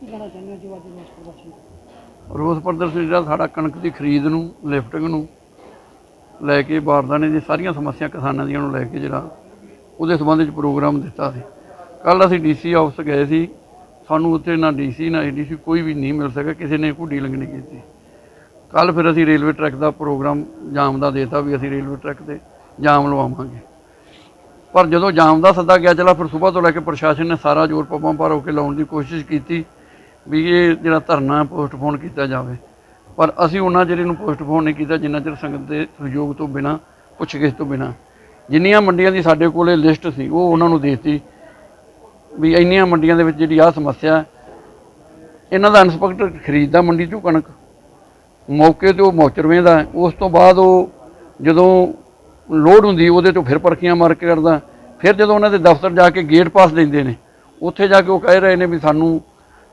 ਕੀ ਚਾਹੁੰਦੇ ਹੋ ਜੋ ਅੱਜ ਰੋਸ ਪ੍ਰਦਰਸ਼ਨ। ਰੋਸ ਪ੍ਰਦਰਸ਼ਨ ਜਿਹੜਾ ਸਾਡਾ ਕਣਕ ਦੀ ਖਰੀਦ ਨੂੰ, ਲਿਫਟਿੰਗ ਨੂੰ ਲੈ ਕੇ ਬਾਰਦਾਨੇ ਦੀ ਸਾਰੀਆਂ ਸਮੱਸਿਆ ਕਿਸਾਨਾਂ ਦੀਆਂ ਨੂੰ ਲੈ ਕੇ ਜਿਹੜਾ ਉਹਦੇ ਸੰਬੰਧ ਵਿੱਚ ਪ੍ਰੋਗਰਾਮ ਦਿੱਤਾ ਸੀ। ਕੱਲ ਅਸੀਂ ਡੀਸੀ ਆਫਿਸ ਗਏ ਸੀ, ਸਾਨੂੰ ਉੱਥੇ ਨਾ ਡੀਸੀ, ਨਾ ਏਡੀਸੀ ਕੋਈ ਵੀ ਨਹੀਂ ਮਿਲ ਸਕਿਆ, ਕਿਸੇ ਨੇ ਕੋਈ ਡੀਲਿੰਗ ਨਹੀਂ ਕੀਤੀ। ਕੱਲ ਫਿਰ ਅਸੀਂ ਰੇਲਵੇ ਟਰੈਕ ਦਾ ਪ੍ਰੋਗਰਾਮ ਜਾਮ ਦਾ ਦੇਤਾ ਵੀ ਅਸੀਂ ਰੇਲਵੇ ਟਰੈਕ ਤੇ ਜਾਮ ਲਵਾਵਾਂਗੇ। ਪਰ ਜਦੋਂ ਜਾਮ ਦਾ ਸੱਦਾ ਗਿਆ, ਚਲਾ ਫਿਰ ਸਵੇਰ ਤੋਂ ਲੈ ਕੇ ਪ੍ਰਸ਼ਾਸਨ ਨੇ ਸਾਰਾ ਜ਼ੋਰ ਪੱਬਾਂ ਭਾਰ ਹੋ ਕੇ ਲਾਉਣ ਦੀ ਕੋਸ਼ਿਸ਼ ਕੀਤੀ। ਵੀ ਇਹ ਜਿਹੜਾ ਧਰਨਾ ਪੋਸਟਪੋਨ ਕੀਤਾ ਜਾਵੇ। ਪਰ ਅਸੀਂ ਉਹਨਾਂ ਚਿਰ ਇਹਨੂੰ ਪੋਸਟਪੋਨ ਨਹੀਂ ਕੀਤਾ, ਜਿੰਨਾ ਚਿਰ ਸੰਗਤ ਦੇ ਸਹਿਯੋਗ ਤੋਂ ਬਿਨਾ, ਪੁੱਛਗਿੱਛ ਤੋਂ ਬਿਨਾ। ਜਿੰਨੀਆਂ ਮੰਡੀਆਂ ਦੀ ਸਾਡੇ ਕੋਲੇ ਲਿਸਟ ਸੀ, ਉਹ ਉਹਨਾਂ ਨੂੰ ਦੇਤੀ। ਵੀ ਇੰਨੀਆਂ ਮੰਡੀਆਂ ਦੇ ਵਿੱਚ ਜਿਹੜੀ ਆਹ ਸਮੱਸਿਆ ਇਹਨਾਂ ਦਾ ਇੰਸਪੈਕਟਰ ਖਰੀਦਦਾ ਮੰਡੀ ਚੋਂ ਕਣਕ। ਮੌਕੇ ਤੇ ਉਹ ਮੌਚਰ ਵੇਂਦਾ ਉਸ ਤੋਂ ਬਾਅਦ ਉਹ ਜਦੋਂ ਲੋਡ ਹੁੰਦੀ, ਉਹਦੇ ਤੋਂ ਫਿਰ ਪਰਖੀਆਂ ਮਾਰ ਕੇ ਕਰਦਾ ਫਿਰ ਜਦੋਂ ਉਹਨਾਂ ਦੇ ਦਫ਼ਤਰ ਜਾ ਕੇ ਗੇਟ ਪਾਸ ਦਿੰਦੇ ਨੇ, ਉੱਥੇ ਜਾ ਕੇ ਉਹ ਕਹਿ ਰਹੇ ਨੇ ਵੀ ਸਾਨੂੰ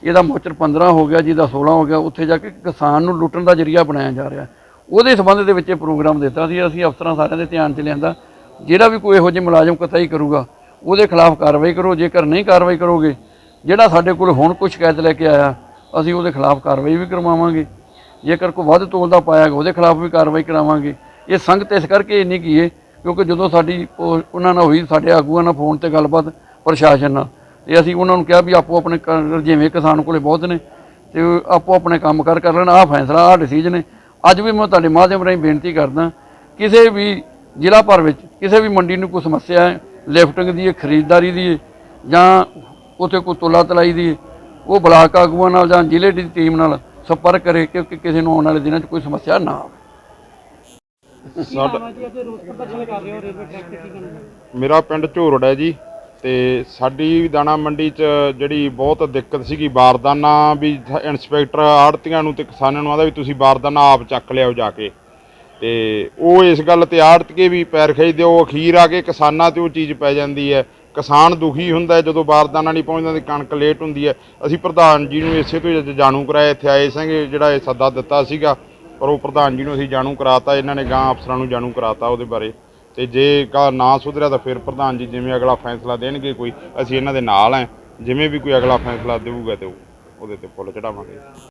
ਇਹਦਾ ਮੋਚਰ 15 ਹੋ ਗਿਆ, ਜਿਹਦਾ 16 ਹੋ ਗਿਆ, ਉੱਥੇ ਜਾ ਕੇ ਕਿਸਾਨ ਨੂੰ ਲੁੱਟਣ ਦਾ ਜਰੀਆ ਬਣਾਇਆ ਜਾ ਰਿਹਾ। ਉਹਦੇ ਸੰਬੰਧ ਦੇ ਵਿੱਚ ਇਹ ਪ੍ਰੋਗਰਾਮ ਦਿੱਤਾ ਸੀ, ਅਸੀਂ ਅਫਸਰਾਂ ਸਾਰਿਆਂ ਦੇ ਧਿਆਨ 'ਚ ਲਿਆਂਦਾ। ਜਿਹੜਾ ਵੀ ਕੋਈ ਇਹੋ ਜਿਹੇ ਮੁਲਾਜ਼ਮ ਕਤਾਈ ਕਰੂਗਾ, ਉਹਦੇ ਖਿਲਾਫ ਕਾਰਵਾਈ ਕਰੋ, ਜੇਕਰ ਨਹੀਂ ਕਾਰਵਾਈ ਕਰੋਗੇ, ਜਿਹੜਾ ਸਾਡੇ ਕੋਲ ਹੁਣ ਕੋਈ ਸ਼ਿਕਾਇਤ ਲੈ ਕੇ ਆਇਆ, ਅਸੀਂ ਉਹਦੇ ਖਿਲਾਫ ਕਾਰਵਾਈ ਵੀ ਕਰਵਾਵਾਂਗੇ। ਜੇਕਰ ਕੋਈ ਵੱਧ ਤੋਲ ਦਾ ਪਾਇਆ ਉਹਦੇ ਖਿਲਾਫ ਵੀ ਕਾਰਵਾਈ ਕਰਾਵਾਂਗੇ। ਇਹ ਸੰਗਤ ਇਸ ਕਰਕੇ ਇੰਨੀ ਕੀ ਹੈ ਕਿਉਂਕਿ ਜਦੋਂ ਸਾਡੀ ਉਹ- ਉਹਨਾਂ ਨਾਲ ਹੋਈ, ਸਾਡੇ ਆਗੂਆਂ ਨਾਲ ਫੋਨ ਤੇ ਗੱਲਬਾਤ, ਪ੍ਰਸ਼ਾਸਨ ਨਾਲ ਤੇ ਅਸੀਂ ਉਹਨਾਂ ਨੂੰ ਕਿਹਾ ਵੀ ਆਪੋ ਆਪਣੇ ਜਿਵੇਂ ਕਿਸਾਨ ਕੋਲੇ ਬਹੁਤ ਨੇ ਤੇ ਆਪੋ ਆਪਣੇ ਕੰਮ ਕਰ ਕਰ ਲੈਣ। ਆਹ ਫੈਸਲਾ ਆਹ ਡਿਸੀਜਨ ਹੈ ਅੱਜ ਵੀ ਮੈਂ ਤੁਹਾਡੇ ਮਾਧਿਅਮ ਰਾਹੀਂ ਬੇਨਤੀ ਕਰਦਾ ਕਿਸੇ ਵੀ ਜ਼ਿਲ੍ਹਾ ਭਰ ਵਿੱਚ ਕਿਸੇ ਵੀ ਮੰਡੀ ਨੂੰ ਕੋਈ ਸਮੱਸਿਆ ਹੈ ਲਿਫਟਿੰਗ ਦੀ ਹੈ ਖਰੀਦਦਾਰੀ ਦੀ ਹੈ ਜਾਂ ਉੱਥੇ ਕੋਈ ਤੁਲਾ ਤਲਾਈ ਦੀ ਹੈ ਉਹ ਬਲਾਕ ਆਗੂਆਂ ਨਾਲ ਜਾਂ ਜ਼ਿਲ੍ਹੇ ਦੀ ਟੀਮ ਨਾਲ ਸੰਪਰਕ ਕਰੇ ਕਿ ਕਿਸੇ ਨੂੰ ਆਉਣ ਵਾਲੇ ਦਿਨਾਂ 'ਚ ਕੋਈ ਸਮੱਸਿਆ ਨਾ ਆਵੇ? ਮੇਰਾ ਪਿੰਡ ਝੋਰੜ ਹੈ ਜੀ। ਤੇ ਸਾਡੀ ਦਾਣਾ ਮੰਡੀ 'ਚ ਜਿਹੜੀ ਬਹੁਤ ਦਿੱਕਤ ਸੀਗੀ ਬਾਰਦਾਨਾ ਵੀ ਇੰਸਪੈਕਟਰ ਆੜਤੀਆਂ ਨੂੰ ਤੇ ਕਿਸਾਨਾਂ ਨੂੰ ਆਦਾ ਵੀ ਤੁਸੀਂ ਬਾਰਦਾਨਾ ਆਪ ਚੱਕ ਲਿਆਓ ਜਾ ਕੇ। ਤੇ ਉਹ ਇਸ ਗੱਲ ਤੇ ਆੜਤੀਏ ਵੀ ਪੈਰ ਖਿੱਚਦੇ ਉਹ ਅਖੀਰ ਆ ਕੇ ਕਿਸਾਨਾਂ ਤੇ ਉਹ ਚੀਜ਼ ਪੈ ਜਾਂਦੀ ਹੈ। ਕਿਸਾਨ ਦੁਖੀ ਹੁੰਦਾ ਹੈ ਜਦੋਂ ਬਾਰਦਾਨਾ ਨਹੀਂ ਪਹੁੰਚਦਾ ਤੇ ਕਣਕ ਲੇਟ ਹੁੰਦੀ ਹੈ। ਅਸੀਂ ਪ੍ਰਧਾਨ ਜੀ ਨੂੰ ਇਸੇ ਤੋਂ ਹੀ ਜਾਣੂ ਕਰਾਇਆ, ਇੱਥੇ ਆਏ ਸੀਗੇ, ਜਿਹੜਾ ਇਹ ਸੱਦਾ ਦਿੱਤਾ ਸੀਗਾ, ਪਰ ਉਹ ਪ੍ਰਧਾਨ ਜੀ ਨੂੰ ਅਸੀਂ ਜਾਣੂ ਕਰਾਤਾ, ਇਹਨਾਂ ਨੇ ਗਾਂ ਅਫਸਰਾਂ ਨੂੰ ਜਾਣੂ ਕਰਾਤਾ ਉਹਦੇ ਬਾਰੇ। ਤੇ ਜੇ ਕਾ ਨਾ ਸੁਧਰਿਆ ਤਾਂ ਫਿਰ ਪ੍ਰਧਾਨ ਜੀ ਜਿਵੇਂ ਅਗਲਾ ਫੈਸਲਾ ਦੇਣਗੇ ਕੋਈ, ਅਸੀਂ ਇਹਨਾਂ ਦੇ ਨਾਲ ਹੈ ਜਿਵੇਂ ਵੀ ਕੋਈ ਅਗਲਾ ਫੈਸਲਾ ਦੇਊਗਾ ਤੇ ਉਹਦੇ ਤੇ ਫੁੱਲ ਚੜਾਵਾਂਗੇ।